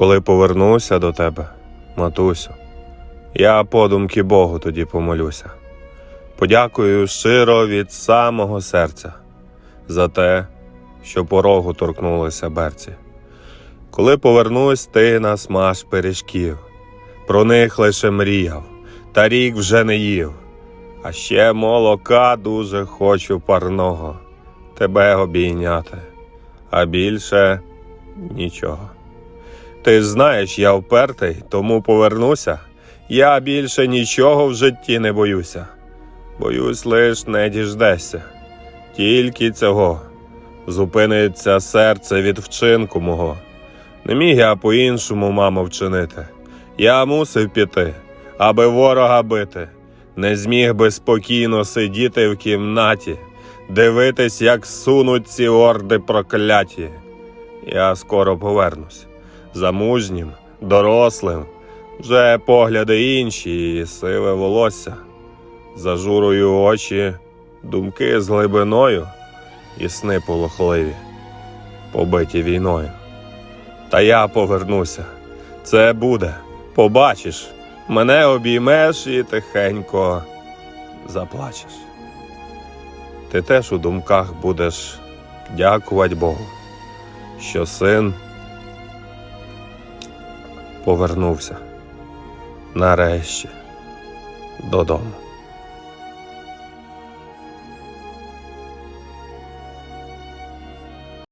Коли повернуся до тебе, матусю, я подумки Богу тоді помолюся. Подякую щиро від самого серця за те, що порогу торкнулися берці. Коли повернусь, ти насмаж пиріжків, про них лише мріяв, та рік вже не їв. А ще молока дуже хочу парного, тебе обійняти, а більше нічого. Ти ж знаєш, я впертий, тому повернуся. Я більше нічого в житті не боюся. Боюсь, лиш не діждешся. Тільки цього зупиниться серце від вчинку мого. Не міг я по-іншому, мамо, вчинити. Я мусив піти, аби ворога бити. Не зміг би спокійно сидіти в кімнаті, дивитись, як сунуть ці орди прокляті. Я скоро повернусь замужнім, дорослим, вже погляди інші і сиве волосся. Зажурую очі, думки з глибиною і сни полохливі, побиті війною. Та я повернуся, це буде, побачиш, мене обіймеш і тихенько заплачеш. Ти теж у думках будеш дякувати Богу, що син повернувся нарешті додому.